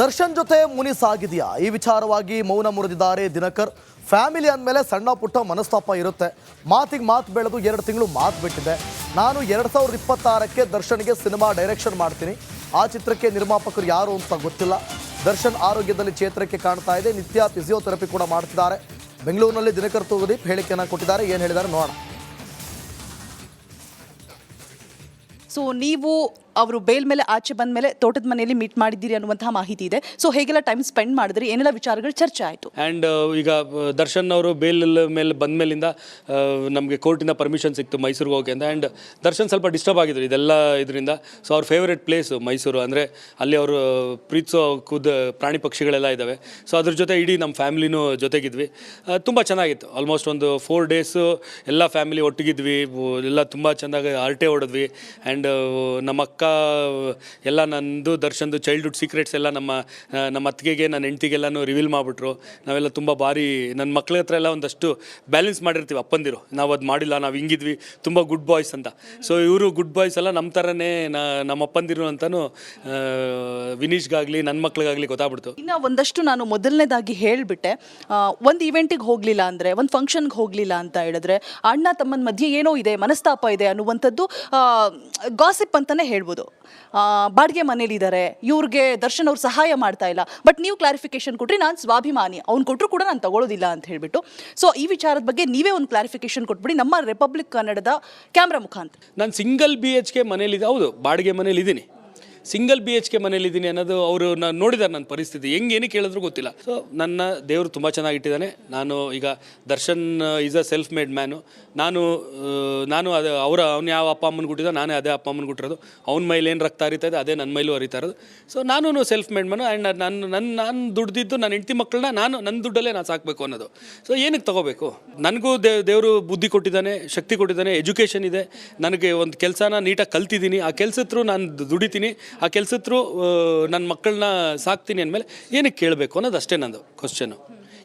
ದರ್ಶನ್ ಜೊತೆ ಮುನಿ ಸಾಗಿದೆಯಾ. ಈ ವಿಚಾರವಾಗಿ ಮೌನ ಮುರಿದಿದ್ದಾರೆ ದಿನಕರ್. ಫ್ಯಾಮಿಲಿ ಅಂದಮೇಲೆ ಸಣ್ಣ ಪುಟ್ಟ ಮನಸ್ತಾಪ ಇರುತ್ತೆ. ಮಾತಿಗೆ ಮಾತು ಬೆಳೆದು ಎರಡು ತಿಂಗಳು ಮಾತು ಬಿಟ್ಟಿದೆ. ನಾನು ಎರಡು ಸಾವಿರದ ಇಪ್ಪತ್ತಾರಕ್ಕೆ ದರ್ಶನ್ಗೆ ಸಿನಿಮಾ ಡೈರೆಕ್ಷನ್ ಮಾಡ್ತೀನಿ. ಆ ಚಿತ್ರಕ್ಕೆ ನಿರ್ಮಾಪಕರು ಯಾರು ಅಂತ ಗೊತ್ತಿಲ್ಲ. ದರ್ಶನ್ ಆರೋಗ್ಯದಲ್ಲಿ ಚೇತರಿಕೆ ಕಾಣ್ತಾ ಇದೆ. ನಿತ್ಯ ಫಿಸಿಯೋಥೆರಪಿ ಕೂಡ ಮಾಡ್ತಿದ್ದಾರೆ. ಬೆಂಗಳೂರಿನಲ್ಲಿ ದಿನಕರ್ ತೂಗುದೀಪ್ ಹೇಳಿಕೆಯನ್ನು ಕೊಟ್ಟಿದ್ದಾರೆ. ಏನು ಹೇಳಿದ್ದಾರೆ ನೋಡೋಣ. ಸೊ, ನೀವು ಅವರು ಬೇಲ್ ಮೇಲೆ ಆಚೆ ಬಂದ ಮೇಲೆ ತೋಟದ ಮನೆಯಲ್ಲಿ ಮೀಟ್ ಮಾಡಿದ್ದೀರಿ ಅನ್ನುವಂತಹ ಮಾಹಿತಿ ಇದೆ. ಸೊ ಹೇಗೆಲ್ಲ ಟೈಮ್ ಸ್ಪೆಂಡ್ ಮಾಡಿದ್ರಿ? ಏನೆಲ್ಲ ವಿಚಾರಗಳು ಚರ್ಚೆ ಆಯಿತು? ಆ್ಯಂಡ್ ಈಗ ದರ್ಶನ್ ಅವರು ಬೇಲ್ ಮೇಲೆ ಬಂದ ಮೇಲಿಂದ ನಮಗೆ ಕೋರ್ಟಿಂದ ಪರ್ಮಿಷನ್ ಸಿಕ್ತು ಮೈಸೂರಿಗೆ ಹೋಗಿ ಅಂತ ಆ್ಯಂಡ್ ದರ್ಶನ್ ಸ್ವಲ್ಪ ಡಿಸ್ಟರ್ಬ್ ಆಗಿದ್ರು ಇದೆಲ್ಲ ಇದರಿಂದ. ಸೊ ಅವ್ರ ಫೇವ್ರೆಟ್ ಪ್ಲೇಸು ಮೈಸೂರು. ಅಂದರೆ, ಅಲ್ಲಿ ಅವರು ಪ್ರೀತಿಸೋ ಕುದ ಪ್ರಾಣಿ ಪಕ್ಷಿಗಳೆಲ್ಲ ಇದ್ದಾವೆ ಸೊ ಅದ್ರ ಜೊತೆ ಇಡೀ ನಮ್ಮ ಫ್ಯಾಮಿಲಿನೂ ಜೊತೆಗಿದ್ವಿ. ತುಂಬ ಚೆನ್ನಾಗಿತ್ತು. ಆಲ್ಮೋಸ್ಟ್ ಒಂದು ಫೋರ್ ಡೇಸು ಎಲ್ಲ ಫ್ಯಾಮಿಲಿ ಒಟ್ಟಿಗಿದ್ವಿ. ಎಲ್ಲ ತುಂಬ ಚೆನ್ನಾಗಿ ಹರಟೆ ಹೊಡೆದ್ವಿ. ಆ್ಯಂಡ್ ನಮ್ಮ ಅಕ್ಕ ಎಲ್ಲ ನಂದು, ದರ್ಶನ್ದು ಚೈಲ್ಡ್ಹುಡ್ ಸೀಕ್ರೆಟ್ಸ್ ಎಲ್ಲ ನಮ್ಮ ನಮ್ಮ ಅತ್ತಿಗೆಗೆ, ನನ್ನ ಹೆಂಡ್ತಿಗೆಲ್ಲನೂ ರಿವೀಲ್ ಮಾಡಿಬಿಟ್ರು. ನಾವೆಲ್ಲ ತುಂಬ ಭಾರಿ ನನ್ನ ಮಕ್ಳ ಹತ್ರ ಎಲ್ಲ ಒಂದಷ್ಟು ಬ್ಯಾಲೆನ್ಸ್ ಮಾಡಿರ್ತೀವಿ, ಅಪ್ಪಂದಿರು. ನಾವು ಅದು ಮಾಡಿಲ್ಲ, ನಾವು ಹಿಂಗಿದ್ವಿ, ತುಂಬ ಗುಡ್ ಬಾಯ್ಸ್ ಅಂತ. ಸೊ ಇವರು ಗುಡ್ ಬಾಯ್ಸ್ ಎಲ್ಲ ನಮ್ಮ ಥರನೇ ನಮ್ಮ ಅಪ್ಪಂದಿರು ಅಂತಲೂ ವಿನೀಶ್ಗಾಗಲಿ ನನ್ನ ಮಕ್ಳಿಗಾಗಲಿ ಗೊತ್ತಾಗ್ಬಿಡ್ತು. ಇನ್ನು ಒಂದಷ್ಟು ನಾನು ಮೊದಲನೇದಾಗಿ ಹೇಳಿಬಿಟ್ಟೆ ಒಂದು ಇವೆಂಟಿಗೆ ಹೋಗಲಿಲ್ಲ ಅಂದರೆ, ಒಂದು ಫಂಕ್ಷನ್ಗೆ ಹೋಗಲಿಲ್ಲ ಅಂತ ಹೇಳಿದ್ರೆ, ಅಣ್ಣ ತಮ್ಮನ ಮಧ್ಯೆ ಏನೋ ಇದೆ, ಮನಸ್ತಾಪ ಇದೆ ಅನ್ನುವಂಥದ್ದು ಗಾಸಿಪ್ ಅಂತಲೇ ಹೇಳ್ಬೋದು. ಆ, ಬಾಡಿಗೆ ಮನೇಲಿದ್ದಾರೆ ಇವ್ರಿಗೆ ದರ್ಶನ್ ಅವ್ರು ಸಹಾಯ ಮಾಡ್ತಾ ಇಲ್ಲ. ಬಟ್ ನೀವು ಕ್ಲಾರಿಫಿಕೇಶನ್ ಕೊಟ್ಟರೆ ನಾನು ಸ್ವಾಭಿಮಾನಿ. ಅವ್ನು ಕೊಟ್ಟರು ಕೂಡ ನಾನು ತಗೊಳ್ಳೋದಿಲ್ಲ ಅಂತ ಹೇಳಿಬಿಟ್ಟು. ಸೊ ಈ ವಿಚಾರದ ಬಗ್ಗೆ ನೀವೇ ಒಂದು ಕ್ಲಾರಿಫಿಕೇಶನ್ ಕೊಟ್ಬಿಡಿ ನಮ್ಮ ರಿಪಬ್ಲಿಕ್ ಕನ್ನಡದ ಕ್ಯಾಮ್ರಾ ಮುಖಾಂತರ. ನಾನು ಸಿಂಗಲ್ ಬಿ ಎಚ್ ಕೆ ಮನೇಲಿದೆ ಹೌದು ಬಾಡಿಗೆ ಮನೇಲಿ ಇದ್ದೀನಿ ಸಿಂಗಲ್ ಬಿ ಎಚ್ ಕೆ ಮನೇಲಿದ್ದೀನಿ ಅನ್ನೋದು ಅವರು ನಾನು ನೋಡಿದ್ದಾರೆ ನನ್ನ ಪರಿಸ್ಥಿತಿ. ಹೆಂಗೆ ಏನಕ್ಕೆ ಕೇಳಿದ್ರು ಗೊತ್ತಿಲ್ಲ. ಸೊ ನನ್ನ ದೇವರು ತುಂಬ ಚೆನ್ನಾಗಿಟ್ಟಿದ್ದಾನೆ ನಾನು ಈಗ Darshan is a self made man ನಾನು ನಾನು ಅದು ಅವರ, ಅವ್ನು ಯಾವ ಅಪ್ಪ ಅಮ್ಮನ ಕೊಟ್ಟಿದ್ದ ನಾನೇ ಅದೇ ಅಪ್ಪ ಅಮ್ಮನ ಕೊಟ್ಟಿರೋದು. ಅವ್ನ ಮೈಲಿ ಏನು ರಕ್ತ ಹರಿತಾ ಇದೆ, ಅದೇ ನನ್ನ ಮೈಲೂ ಹರಿತಾ ಇರೋದು. ಸೊ ನಾನು ಸೆಲ್ಫ್ ಮೇಡ್ ಮ್ಯಾನು ಆ್ಯಂಡ್ ನಾನು ನನ್ನ ನಾನು ದುಡ್ದಿದ್ದು ನನ್ನ ಹೆಂಡತಿ ಮಕ್ಕಳನ್ನ ನಾನು ನನ್ನ ದುಡ್ಡಲ್ಲೇ ನಾನು ಸಾಕಬೇಕು ಅನ್ನೋದು. ಸೊ ಏನಕ್ಕೆ ತಗೋಬೇಕು? ನನಗೂ ದೇವ್ ದೇವರು ಬುದ್ಧಿ ಕೊಟ್ಟಿದ್ದಾನೆ, ಶಕ್ತಿ ಕೊಟ್ಟಿದ್ದಾನೆ, ಎಜುಕೇಷನ್ ಇದೆ. ನನಗೆ ಒಂದು ಕೆಲಸನ ನೀಟಾಗಿ ಕಲ್ತಿದ್ದೀನಿ. ಆ ಕೆಲಸ ಥ್ರೂ ನಾನು ದುಡಿತೀನಿ. ಆ ಕೆಲಸತ್ರು ನನ್ನ ಮಕ್ಕಳನ್ನ ಸಾಕ್ತೀನಿ ಅಂದಮೇಲೆ ಏನಕ್ಕೆ ಕೇಳಬೇಕು ಅನ್ನೋದು ಅಷ್ಟೇ ನಂದು ಕ್ವಶನು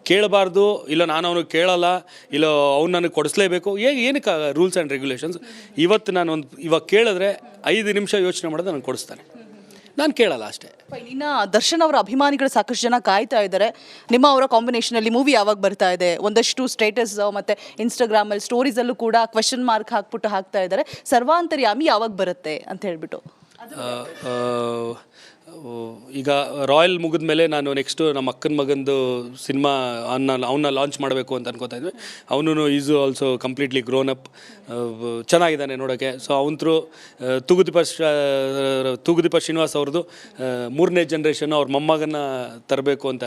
ಕೇಳಬಾರ್ದು, ಇಲ್ಲ ನಾನು ಅವನಿಗೆ ಕೇಳಲ್ಲ, ಇಲ್ಲ ಅವ್ನು ನನಗೆ ಕೊಡಿಸ್ಲೇಬೇಕು, ಏ, ಏನಕ್ಕೆ ರೂಲ್ಸ್ ಆ್ಯಂಡ್ ರೆಗ್ಯುಲೇಷನ್ಸ್ ಇವತ್ತು ನಾನು ಒಂದು, ಇವಾಗ ಕೇಳಿದ್ರೆ ಐದು ನಿಮಿಷ ಯೋಚನೆ ಮಾಡೋದು ನನಗೆ ಕೊಡಿಸ್ತಾನೆ. ನಾನು ಕೇಳಲ್ಲ ಅಷ್ಟೇ. ಇನ್ನು ದರ್ಶನ್ ಅವರ ಅಭಿಮಾನಿಗಳು ಸಾಕಷ್ಟು ಜನ ಕಾಯ್ತಾ ಇದ್ದಾರೆ ನಿಮ್ಮ ಅವರ ಕಾಂಬಿನೇಷನಲ್ಲಿ ಮೂವಿ ಯಾವಾಗ ಬರ್ತಾ ಇದೆ? ಒಂದಷ್ಟು ಸ್ಟೇಟಸ್ ಮತ್ತು ಇನ್ಸ್ಟಾಗ್ರಾಮಲ್ಲಿ ಸ್ಟೋರೀಸಲ್ಲೂ ಕೂಡ ಕ್ವೆಶನ್ ಮಾರ್ಕ್ ಹಾಕ್ಬಿಟ್ಟು ಹಾಕ್ತಾ ಇದ್ದಾರೆ ಸರ್ವಾಂತರ್ಯಾಮಿ ಯಾವಾಗ ಬರುತ್ತೆ ಅಂತ ಹೇಳ್ಬಿಟ್ಟು. uh, oh, ಈಗ ರಾಯಲ್ ಮುಗಿದ ಮೇಲೆ ನಾನು ನೆಕ್ಸ್ಟು ನಮ್ಮ ಅಕ್ಕನ ಮಗಂದು ಸಿನಿಮಾ ಅವನ್ನ ಅವನ್ನ ಲಾಂಚ್ ಮಾಡಬೇಕು ಅಂತ ಅನ್ಕೋತಾ ಇದ್ವಿ. ಅವನು is also completely grown up ಚೆನ್ನಾಗಿದ್ದಾನೆ ನೋಡೋಕ್ಕೆ ಸೊ ಅವನ ಥ್ರೂ ತೂಗುದೀಪ ತೂಗುದೀಪ ಶ್ರೀನಿವಾಸ್ ಅವ್ರದ್ದು ಮೂರನೇ ಜನ್ರೇಷನ್ ಅವ್ರ ಮೊಮ್ಮಗನ್ನ ತರಬೇಕು ಅಂತ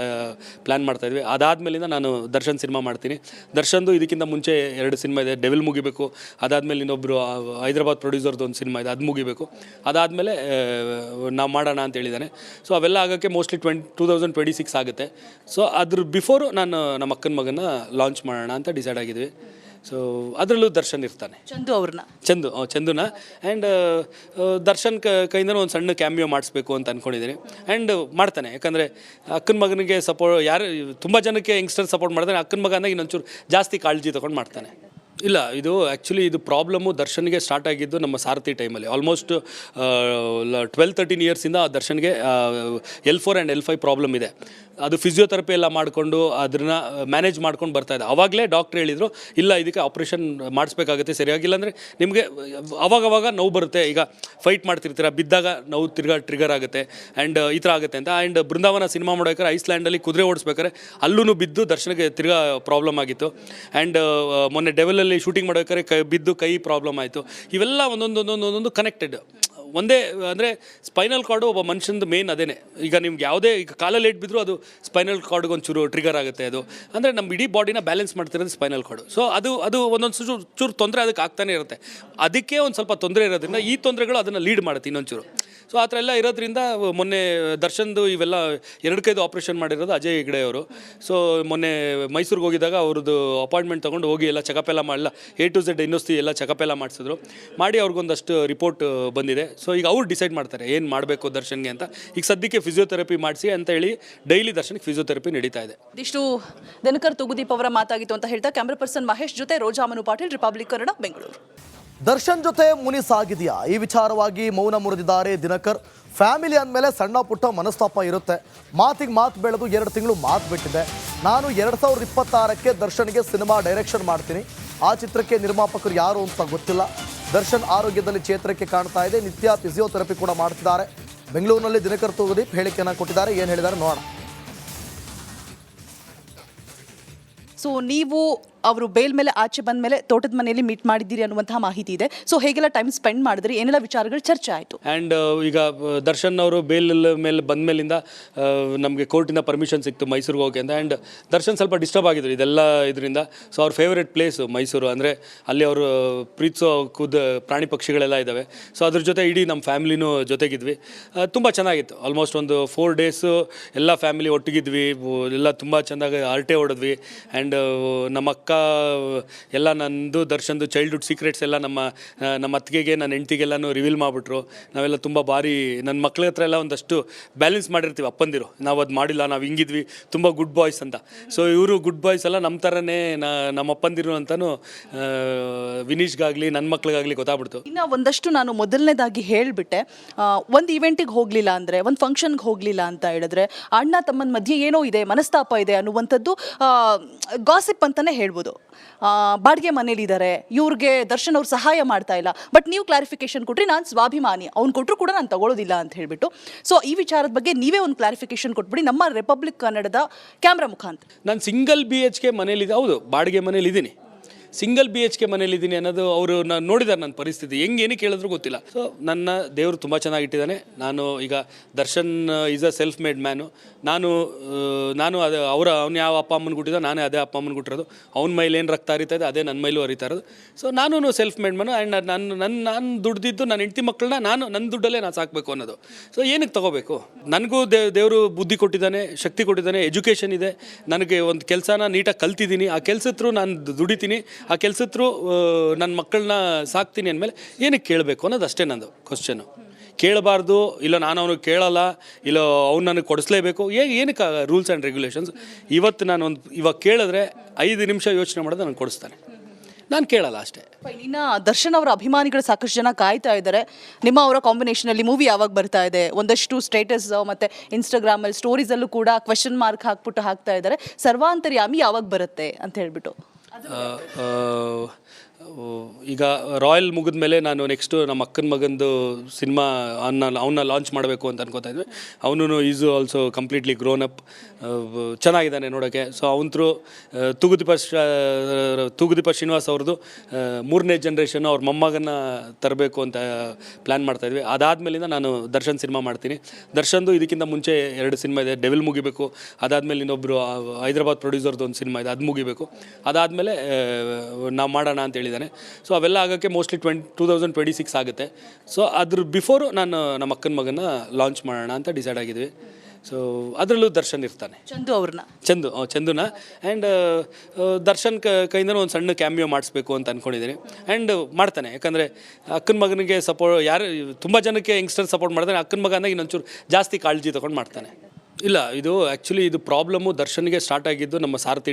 ಪ್ಲ್ಯಾನ್ ಮಾಡ್ತಾ ಇದ್ವಿ. ಅದಾದಮೇಲಿಂದ ನಾನು ದರ್ಶನ್ ಸಿನಿಮಾ ಮಾಡ್ತೀನಿ. ದರ್ಶನ್ದು ಇದಕ್ಕಿಂತ ಮುಂಚೆ ಎರಡು ಸಿನಿಮಾ ಇದೆ. ಡೆವಿಲ್ ಮುಗಿಬೇಕು. ಅದಾದಮೇಲೆ ಇನ್ನೊಬ್ಬರು ಹೈದರಾಬಾದ್ ಪ್ರೊಡ್ಯೂಸರ್ದು ಒಂದು ಸಿನಿಮಾ ಇದೆ. ಅದು ಮುಗಿಬೇಕು. ಅದಾದಮೇಲೆ ನಾವು ಮಾಡೋಣ ಅಂತ ಹೇಳಿದ್ದಾನೆ ಸೊ ಅವೆಲ್ಲ ಆಗೋಕ್ಕೆ mostly twenty two thousand twenty six ಆಗುತ್ತೆ. ಸೊ ಅದ್ರ ಬಿಫೋರು ನಾನು ನಮ್ಮ ಅಕ್ಕನ ಮಗನ ಲಾಂಚ್ ಮಾಡೋಣ ಅಂತ ಡಿಸೈಡ್ ಆಗಿದ್ವಿ. ಸೊ ಅದರಲ್ಲೂ ದರ್ಶನ್ ಇರ್ತಾನೆ. ಚಂದು ಅವ್ರನ್ನ. ಚಂದು ಚಂದುನ. ಆ್ಯಂಡ್ ದರ್ಶನ್ ಕ ಕೈಯಿಂದ ಒಂದು ಸಣ್ಣ ಕ್ಯಾಮಿಯೋ ಮಾಡಿಸ್ಬೇಕು ಅಂತ ಅಂದ್ಕೊಂಡಿದ್ದೀನಿ ಆ್ಯಂಡ್ ಮಾಡ್ತಾನೆ. ಯಾಕಂದರೆ ಅಕ್ಕನ ಮಗನಿಗೆ ಸಪೋರ್ಟ್ ಯಾರು ತುಂಬ ಜನಕ್ಕೆ ಯಂಗ್ಸ್ಟರ್ ಸಪೋರ್ಟ್ ಮಾಡ್ತಾನೆ ಅಕ್ಕನ ಮಗ ಅಂದಾಗ ಇನ್ನೊಂಚೂರು ಜಾಸ್ತಿ ಕಾಳಜಿ ತೊಗೊಂಡು ಮಾಡ್ತಾನೆ. ಇಲ್ಲ, ಇದು ಆ್ಯಕ್ಚುಲಿ ಇದು ಪ್ರಾಬ್ಲಮ್ಮು ದರ್ಶನ್ಗೆ ಸ್ಟಾರ್ಟ್ ಆಗಿದ್ದು ನಮ್ಮ ಸಾರಥಿ ಟೈಮಲ್ಲಿ ಆಲ್ಮೋಸ್ಟ್ ಟ್ವೆಲ್ ತರ್ಟೀನ್ ಇಯರ್ಸಿಂದ ದರ್ಶನ್ಗೆ L four and L five problem ಇದೆ. ಅದು ಫಿಸಿಯೋಥೆರಪಿ ಎಲ್ಲ ಮಾಡಿಕೊಂಡು ಅದನ್ನ ಮ್ಯಾನೇಜ್ ಮಾಡ್ಕೊಂಡು ಬರ್ತಾ ಇದೆ. ಆವಾಗಲೇ ಡಾಕ್ಟ್ರ್ ಹೇಳಿದರು, ಇಲ್ಲ, ಇದಕ್ಕೆ ಆಪ್ರೇಷನ್ ಮಾಡಿಸ್ಬೇಕಾಗುತ್ತೆ, ಸರಿಯಾಗಿಲ್ಲ ಅಂದರೆ ನಿಮಗೆ ಅವಾಗವಾಗ ನೋವು ಬರುತ್ತೆ. ಈಗ ಫೈಟ್ ಮಾಡ್ತಿರ್ತೀರ, ಬಿದ್ದಾಗ ನೋವು ತಿರ್ಗಾ ಟ್ರಿಗರ್ ಆಗುತ್ತೆ ಆ್ಯಂಡ್ ಈ ಥರ ಆಗುತ್ತೆ ಅಂತ. ಆ್ಯಂಡ್ ಬೃಂದಾವನ ಸಿನಿಮಾ ಮಾಡೋಬೇಕಾದ್ರೆ ಐಸ್ಲ್ಯಾಂಡಲ್ಲಿ ಕುದುರೆ ಓಡಿಸ್ಬೇಕಾದ್ರೆ ಅಲ್ಲೂ ಬಿದ್ದು ದರ್ಶನಕ್ಕೆ ತಿರ್ಗಾ ಪ್ರಾಬ್ಲಮ್ ಆಗಿತ್ತು. ಆ್ಯಂಡ್ ಮೊನ್ನೆ ಡೆವಲಲ್ಲಿ ಶೂಟಿಂಗ್ ಮಾಡ್ಬೇಕಾದ್ರೆ ಕೈ, ಬಿದ್ದು ಕೈ ಪ್ರಾಬ್ಲಮ್ ಆಯಿತು. ಇವೆಲ್ಲ ಒಂದೊಂದು ಒಂದೊಂದು ಒಂದೊಂದು ಕನೆಕ್ಟೆಡ್ ಒಂದೇ, ಅಂದರೆ ಸ್ಪೈನಲ್ ಕಾರ್ಡು ಒಬ್ಬ ಮನುಷ್ಯನದು ಮೇನ್ ಅದೇನೆ. ಈಗ ನಿಮ್ಗೆ ಯಾವುದೇ, ಈಗ ಕಾಲಲ್ಲಿ ಏಟ್ ಬಿದ್ದರೂ ಅದು ಸ್ಪೈನಲ್ ಕಾರ್ಡ್ಗೆ ಒಂಚೂರು ಟ್ರಿಗರ್ ಆಗುತ್ತೆ ಅದು. ಅಂದರೆ ನಮ್ಮ ಇಡೀ ಬಾಡಿನ ಬ್ಯಾಲೆನ್ಸ್ ಮಾಡ್ತಿರೋದು ಸ್ಪೈನಲ್ ಕಾರ್ಡು ಸೊ ಅದು ಅದು ಒಂದೊಂದು ಚೂರು ಚೂರು ತೊಂದರೆ ಅದಕ್ಕೆ ಆಗ್ತಾನೆ ಇರುತ್ತೆ. ಅದಕ್ಕೆ ಒಂದು ಸ್ವಲ್ಪ ತೊಂದರೆ ಇರೋದ್ರಿಂದ ಈ ತೊಂದರೆಗಳು ಅದನ್ನು ಲೀಡ್ ಮಾಡುತ್ತೆ ಇನ್ನೊಂಚೂರು ಸೊ ಆ ಥರ ಎಲ್ಲ ಇರೋದ್ರಿಂದ ಮೊನ್ನೆ ದರ್ಶನ್ದು ಇವೆಲ್ಲ ಎರಡು ಕೈದು ಆಪ್ರೇಷನ್ ಮಾಡಿರೋದು ಅಜಯ್ ಹೆಗ್ಡೆ ಅವರು. ಸೊ ಮೊನ್ನೆ ಮೈಸೂರಿಗೆ ಹೋಗಿದ್ದಾಗ ಅವ್ರದ್ದು ಅಪಾಯಿಂಟ್ಮೆಂಟ್ ತೊಗೊಂಡು ಹೋಗಿ ಎಲ್ಲ ಚೆಕಪ್ ಎಲ್ಲ ಮಾಡಲ್ಲ ಎ ಟು ಝೆಡ್ ಇನ್ನೊಸ್ತಿ ಎಲ್ಲ ಚೆಕಪ್ ಎಲ್ಲ ಮಾಡಿಸಿದ್ರು. ಮಾಡಿ ಅವ್ರಿಗೊಂದಷ್ಟು ರಿಪೋರ್ಟ್ ಬಂದಿದೆ. ಸೊ ಈಗ ಅವ್ರು ಡಿಸೈಡ್ ಮಾಡ್ತಾರೆ ಏನು ಮಾಡಬೇಕು ದರ್ಶನ್ಗೆ ಅಂತ. ಈಗ ಸದ್ಯಕ್ಕೆ ಫಿಸಿಯೋಥೆರಪಿ ಮಾಡಿಸಿ ಅಂತ ಹೇಳಿ ಡೈಲಿ ದರ್ಶನ್ಗೆ ಫಿಸಿಯೋಥೆರಪಿ ನಡೀತಾ ಇದೆ. ಇದಿಷ್ಟು ದಿನಕರ್ ತುಗುದೀಪ್ ಅವರ ಮಾತಾಗಿತ್ತು ಅಂತ ಹೇಳ್ತಾ ಕ್ಯಾಮ್ರಾ ಪರ್ಸನ್ ಮಹೇಶ್ ಜೊತೆ ರೋಜಾಮನು ಪಾಟೀಲ್ ರಿಪಬ್ಲಿಕ್ ಕನ್ನಡ ಬೆಂಗಳೂರು ದರ್ಶನ್ ಜೊತೆ ಮುನಿ ಸಾಗಿದೆಯಾ? ಈ ವಿಚಾರವಾಗಿ ಮೌನ ಮುರಿದಿದ್ದಾರೆ ದಿನಕರ್. ಫ್ಯಾಮಿಲಿ ಅಂದಮೇಲೆ ಸಣ್ಣ ಪುಟ್ಟ ಮನಸ್ತಾಪ ಇರುತ್ತೆ. ಮಾತಿಗೆ ಮಾತು ಬೆಳೆದು ಎರಡು ತಿಂಗಳು ಮಾತು ಬಿಟ್ಟಿದೆ. ನಾನು ಎರಡು ಸಾವಿರದ ಇಪ್ಪತ್ತಾರಕ್ಕೆ ದರ್ಶನ್ಗೆ ಸಿನಿಮಾ ಡೈರೆಕ್ಷನ್ ಮಾಡ್ತೀನಿ. ಆ ಚಿತ್ರಕ್ಕೆ ನಿರ್ಮಾಪಕರು ಯಾರು ಅಂತ ಗೊತ್ತಿಲ್ಲ. ದರ್ಶನ್ ಆರೋಗ್ಯದಲ್ಲಿ ಚೇತರಿಕೆ ಕಾಣ್ತಾ ಇದೆ. ನಿತ್ಯ ಫಿಸಿಯೋಥೆರಪಿ ಕೂಡ ಮಾಡ್ತಿದ್ದಾರೆ. ಬೆಂಗಳೂರಿನಲ್ಲಿ ದಿನಕರ್ ತೂಗುದೀಪ್ ಹೇಳಿಕೆಯನ್ನು ಕೊಟ್ಟಿದ್ದಾರೆ. ಏನು ಹೇಳಿದ್ದಾರೆ ನೋಡೋಣ. ಸೊ ನೀವು ಅವರು ಬೇಲ್ ಮೇಲೆ, ಆಚೆ ಬಂದ ಮೇಲೆ ತೋಟದ ಮನೆಯಲ್ಲಿ ಮೀಟ್ ಮಾಡಿದ್ದೀರಿ ಅನ್ನುವಂತಹ ಮಾಹಿತಿ ಇದೆ. ಸೊ ಹೇಗೆಲ್ಲ ಟೈಮ್ ಸ್ಪೆಂಡ್ ಮಾಡಿದ್ರಿ? ಏನೆಲ್ಲ ವಿಚಾರಗಳು ಚರ್ಚೆ ಆಯಿತು? ಆ್ಯಂಡ್ ಈಗ ದರ್ಶನ್ ಅವರು ಬೇಲ್ ಮೇಲೆ ಬಂದ ಮೇಲಿಂದ ನಮಗೆ ಕೋರ್ಟಿಂದ ಪರ್ಮಿಷನ್ ಸಿಕ್ತು ಮೈಸೂರಿಗೆ ಹೋಗಿ ಅಂತ ಆ್ಯಂಡ್ ದರ್ಶನ್ ಸ್ವಲ್ಪ ಡಿಸ್ಟರ್ಬ್ ಆಗಿದ್ರು ಇದೆಲ್ಲ ಇದರಿಂದ. ಸೊ ಅವ್ರ ಫೇವ್ರೆಟ್ ಪ್ಲೇಸು ಮೈಸೂರು. ಅಂದರೆ, ಅಲ್ಲಿ ಅವರು ಪ್ರೀತಿಸೋ ಕುದ ಪ್ರಾಣಿ ಪಕ್ಷಿಗಳೆಲ್ಲ ಇದ್ದಾವೆ ಸೊ ಅದ್ರ ಜೊತೆ ಇಡೀ ನಮ್ಮ ಫ್ಯಾಮಿಲಿನೂ ಜೊತೆಗಿದ್ವಿ. ತುಂಬ ಚೆನ್ನಾಗಿತ್ತು. ಆಲ್ಮೋಸ್ಟ್ ಒಂದು ಫೋರ್ ಡೇಸು ಎಲ್ಲ ಫ್ಯಾಮಿಲಿ ಒಟ್ಟಿಗಿದ್ವಿ. ಎಲ್ಲ ತುಂಬ ಚೆನ್ನಾಗಿ ಹರಟೆ ಹೊಡೆದ್ವಿ. ಆ್ಯಂಡ್ ನಮ್ಮ ಅಕ್ಕ ಎಲ್ಲ ನಂದು, ದರ್ಶನ್ದು ಚೈಲ್ಡ್ಹುಡ್ ಸೀಕ್ರೆಟ್ಸ್ ಎಲ್ಲ ನಮ್ಮ ನಮ್ಮ ಅತ್ತಿಗೆಗೆ, ನನ್ನ ಹೆಂಡ್ತಿಗೆಲ್ಲನೂ ರಿವೀಲ್ ಮಾಡಿಬಿಟ್ರು. ನಾವೆಲ್ಲ ತುಂಬ ಭಾರಿ ನನ್ನ ಮಕ್ಳ ಹತ್ರ ಎಲ್ಲ ಒಂದಷ್ಟು ಬ್ಯಾಲೆನ್ಸ್ ಮಾಡಿರ್ತೀವಿ, ಅಪ್ಪಂದಿರು. ನಾವು ಅದು ಮಾಡಿಲ್ಲ, ನಾವು ಹಿಂಗಿದ್ವಿ, ತುಂಬ ಗುಡ್ ಬಾಯ್ಸ್ ಅಂತ. ಸೊ ಇವರು ಗುಡ್ ಬಾಯ್ಸ್ ಎಲ್ಲ ನಮ್ಮ ಥರನೇ ನಮ್ಮ ಅಪ್ಪಂದಿರು ಅಂತಲೂ ವಿನೀಶ್ಗಾಗಲಿ ನನ್ನ ಮಕ್ಳಿಗಾಗಲಿ ಗೊತ್ತಾಗ್ಬಿಡ್ತು. ಇನ್ನು ಒಂದಷ್ಟು ನಾನು ಮೊದಲನೇದಾಗಿ ಹೇಳಿಬಿಟ್ಟೆ ಒಂದು ಇವೆಂಟಿಗೆ ಹೋಗಲಿಲ್ಲ ಅಂದರೆ, ಒಂದು ಫಂಕ್ಷನ್ಗೆ ಹೋಗಲಿಲ್ಲ ಅಂತ ಹೇಳಿದ್ರೆ, ಅಣ್ಣ ತಮ್ಮನ ಮಧ್ಯೆ ಏನೋ ಇದೆ, ಮನಸ್ತಾಪ ಇದೆ ಅನ್ನುವಂಥದ್ದು ಗಾಸಿಪ್ ಅಂತಲೇ ಹೇಳ್ಬೋದು. ಆ, ಬಾಡಿಗೆ ಮನೇಲಿದ್ದಾರೆ ಇವ್ರಿಗೆ ದರ್ಶನ್ ಅವ್ರು ಸಹಾಯ ಮಾಡ್ತಾ ಇಲ್ಲ. ಬಟ್ ನೀವು ಕ್ಲಾರಿಫಿಕೇಶನ್ ಕೊಟ್ಟರೆ ನಾನು ಸ್ವಾಭಿಮಾನಿ. ಅವ್ನು ಕೊಟ್ಟರು ಕೂಡ ನಾನು ತಗೊಳ್ಳೋದಿಲ್ಲ ಅಂತ ಹೇಳಿಬಿಟ್ಟು. ಸೊ ಈ ವಿಚಾರದ ಬಗ್ಗೆ ನೀವೇ ಒಂದು ಕ್ಲಾರಿಫಿಕೇಶನ್ ಕೊಟ್ಬಿಡಿ. ನಮ್ಮ ರಿಪಬ್ಲಿಕ್ ಕನ್ನಡದ ಕ್ಯಾಮ್ರಾ ಮುಖಾಂತರ. ನಾನು ಸಿಂಗಲ್ ಬಿ ಎಚ್ ಕೆ ಮನೇಲಿದೆ ಹೌದು ಬಾಡಿಗೆ ಮನೇಲಿ ಇದ್ದೀನಿ ಸಿಂಗಲ್ ಬಿ ಎಚ್ ಕೆ ಮನೇಲಿದ್ದೀನಿ ಅನ್ನೋದು ಅವರು ನಾನು ನೋಡಿದ್ದಾರೆ ನನ್ನ ಪರಿಸ್ಥಿತಿ. ಹೆಂಗೆ ಏನಕ್ಕೆ ಕೇಳಿದ್ರು ಗೊತ್ತಿಲ್ಲ. ಸೊ ನನ್ನ ದೇವರು ತುಂಬ ಚೆನ್ನಾಗಿಟ್ಟಿದ್ದಾನೆ ನಾನು ಈಗ Darshan is a self made man ನಾನು ನಾನು ಅದು ಅವರ, ಅವ್ನು ಯಾವ ಅಪ್ಪ ಅಮ್ಮನ ಕೊಟ್ಟಿದ್ದ ನಾನೇ ಅದೇ ಅಪ್ಪ ಅಮ್ಮನ ಕೊಟ್ಟಿರೋದು. ಅವ್ನ ಮೈಲಿ ಏನು ರಕ್ತ ಹರಿತಾ ಇದೆ, ಅದೇ ನನ್ನ ಮೈಲೂ ಹರಿತಾ ಇರೋದು. ಸೊ ನಾನು ಸೆಲ್ಫ್ ಮೇಡ್ ಮ್ಯಾನು ಆ್ಯಂಡ್ ನಾನು ನನ್ನ ನಾನು ದುಡ್ದಿದ್ದು ನನ್ನ ಹೆಂಡತಿ ಮಕ್ಕಳನ್ನ ನಾನು ನನ್ನ ದುಡ್ಡಲ್ಲೇ ನಾನು ಸಾಕಬೇಕು ಅನ್ನೋದು. ಸೊ ಏನಕ್ಕೆ ತಗೋಬೇಕು? ನನಗೂ ದೇ, ದೇವರು ಬುದ್ಧಿ ಕೊಟ್ಟಿದ್ದಾನೆ, ಶಕ್ತಿ ಕೊಟ್ಟಿದ್ದಾನೆ, ಎಜುಕೇಷನ್ ಇದೆ. ನನಗೆ ಒಂದು ಕೆಲಸನ ನೀಟಾಗಿ ಕಲ್ತಿದ್ದೀನಿ. ಆ ಕೆಲಸ ಥ್ರೂ ನಾನು ದುಡಿತೀನಿ. ಆ ಕೆಲಸತ್ರು ನನ್ನ ಮಕ್ಕಳನ್ನ ಸಾಕ್ತೀನಿ ಅಂದಮೇಲೆ ಏನಕ್ಕೆ ಕೇಳಬೇಕು ಅನ್ನೋದು ಅಷ್ಟೇ ನಂದು ಕ್ವಶನು ಕೇಳಬಾರ್ದು, ಇಲ್ಲ ನಾನು ಅವನಿಗೆ ಕೇಳಲ್ಲ, ಇಲ್ಲ ಅವ್ನು ನನಗೆ ಕೊಡಿಸ್ಲೇಬೇಕು. ಏ ಏನಕ್ಕೆ ರೂಲ್ಸ್ ಆ್ಯಂಡ್ ರೆಗ್ಯುಲೇಷನ್ಸ್ ಇವತ್ತು ನಾನು ಒಂದು, ಇವಾಗ ಕೇಳಿದ್ರೆ ಐದು ನಿಮಿಷ ಯೋಚನೆ ಮಾಡೋದು ನನಗೆ ಕೊಡಿಸ್ತಾನೆ. ನಾನು ಕೇಳಲ್ಲ ಅಷ್ಟೇ. ಇನ್ನು ದರ್ಶನ್ ಅವರ ಅಭಿಮಾನಿಗಳು ಸಾಕಷ್ಟು ಜನ ಕಾಯ್ತಾ ಇದ್ದಾರೆ ನಿಮ್ಮ ಅವರ ಕಾಂಬಿನೇಷನಲ್ಲಿ ಮೂವಿ ಯಾವಾಗ ಬರ್ತಾ ಇದೆ? ಒಂದಷ್ಟು ಸ್ಟೇಟಸ್ ಮತ್ತು ಇನ್ಸ್ಟಾಗ್ರಾಮಲ್ಲಿ ಸ್ಟೋರೀಸಲ್ಲೂ ಕೂಡ ಕ್ವೆಶನ್ ಮಾರ್ಕ್ ಹಾಕ್ಬಿಟ್ಟು ಹಾಕ್ತಾ ಇದ್ದಾರೆ ಸರ್ವಾಂತರ್ಯಾಮಿ ಯಾವಾಗ ಬರುತ್ತೆ ಅಂತ ಹೇಳ್ಬಿಟ್ಟು. ಆ, ಆ, ಈಗ ರಾಯಲ್ ಮುಗಿದ ಮೇಲೆ ನಾನು ನೆಕ್ಸ್ಟು ನಮ್ಮ ಅಕ್ಕನ ಮಗಂದು ಸಿನಿಮಾ ಅವನ್ನ ಅವನ್ನ ಲಾಂಚ್ ಮಾಡಬೇಕು ಅಂತ ಅನ್ಕೋತಾ ಇದ್ವಿ. ಅವನು is also completely grown up ಚೆನ್ನಾಗಿದ್ದಾನೆ ನೋಡೋಕ್ಕೆ ಸೊ ಅವನ ಥ್ರೂ ತೂಗುದೀಪ ತೂಗುದೀಪ ಶ್ರೀನಿವಾಸ್ ಅವ್ರದ್ದು ಮೂರನೇ ಜನ್ರೇಷನ್ ಅವ್ರ ಮೊಮ್ಮಗನ್ನ ತರಬೇಕು ಅಂತ ಪ್ಲ್ಯಾನ್ ಮಾಡ್ತಾ ಇದ್ವಿ. ಅದಾದಮೇಲಿಂದ ನಾನು ದರ್ಶನ್ ಸಿನಿಮಾ ಮಾಡ್ತೀನಿ. ದರ್ಶನ್ದು ಇದಕ್ಕಿಂತ ಮುಂಚೆ ಎರಡು ಸಿನಿಮಾ ಇದೆ. ಡೆವಿಲ್ ಮುಗಿಬೇಕು. ಅದಾದಮೇಲೆ ಇನ್ನೊಬ್ಬರು ಹೈದರಾಬಾದ್ ಪ್ರೊಡ್ಯೂಸರ್ದು ಒಂದು ಸಿನಿಮಾ ಇದೆ. ಅದು ಮುಗಿಬೇಕು. ಅದಾದಮೇಲೆ ನಾವು ಮಾಡೋಣ ಅಂತ ಹೇಳಿದ್ದಾನೆ ಸೊ ಅವೆಲ್ಲ ಆಗೋಕ್ಕೆ mostly twenty two thousand twenty six ಆಗುತ್ತೆ. ಸೊ ಅದ್ರ ಬಿಫೋರು ನಾನು ನಮ್ಮ ಅಕ್ಕನ ಮಗನ ಲಾಂಚ್ ಮಾಡೋಣ ಅಂತ ಡಿಸೈಡ್ ಆಗಿದ್ವಿ. ಸೊ ಅದರಲ್ಲೂ ದರ್ಶನ್ ಇರ್ತಾನೆ. ಚಂದು ಅವ್ರನ್ನ. ಚಂದು ಚಂದುನ. ಆ್ಯಂಡ್ ದರ್ಶನ್ ಕ ಕೈಯಿಂದ ಒಂದು ಸಣ್ಣ ಕ್ಯಾಮಿಯೋ ಮಾಡಿಸ್ಬೇಕು ಅಂತ ಅಂದ್ಕೊಂಡಿದ್ದೀನಿ ಆ್ಯಂಡ್ ಮಾಡ್ತಾನೆ. ಯಾಕಂದರೆ ಅಕ್ಕನ ಮಗನಿಗೆ ಸಪೋರ್ಟ್ ಯಾರು ತುಂಬ ಜನಕ್ಕೆ ಯಂಗ್ಸ್ಟರ್ ಸಪೋರ್ಟ್ ಮಾಡ್ತಾನೆ ಅಕ್ಕನ ಮಗ ಅಂದಾಗ ಇನ್ನೊಂಚೂರು ಜಾಸ್ತಿ ಕಾಳಜಿ ತೊಗೊಂಡು ಮಾಡ್ತಾನೆ. ಇಲ್ಲ ಇದು ಆ್ಯಕ್ಚುಲಿ ಇದು ಪ್ರಾಬ್ಲಮ್ಮು ದರ್ಶನ್ಗೆ ಸ್ಟಾರ್ಟ್ ಆಗಿದ್ದು ನಮ್ಮ ಸಾರಥಿ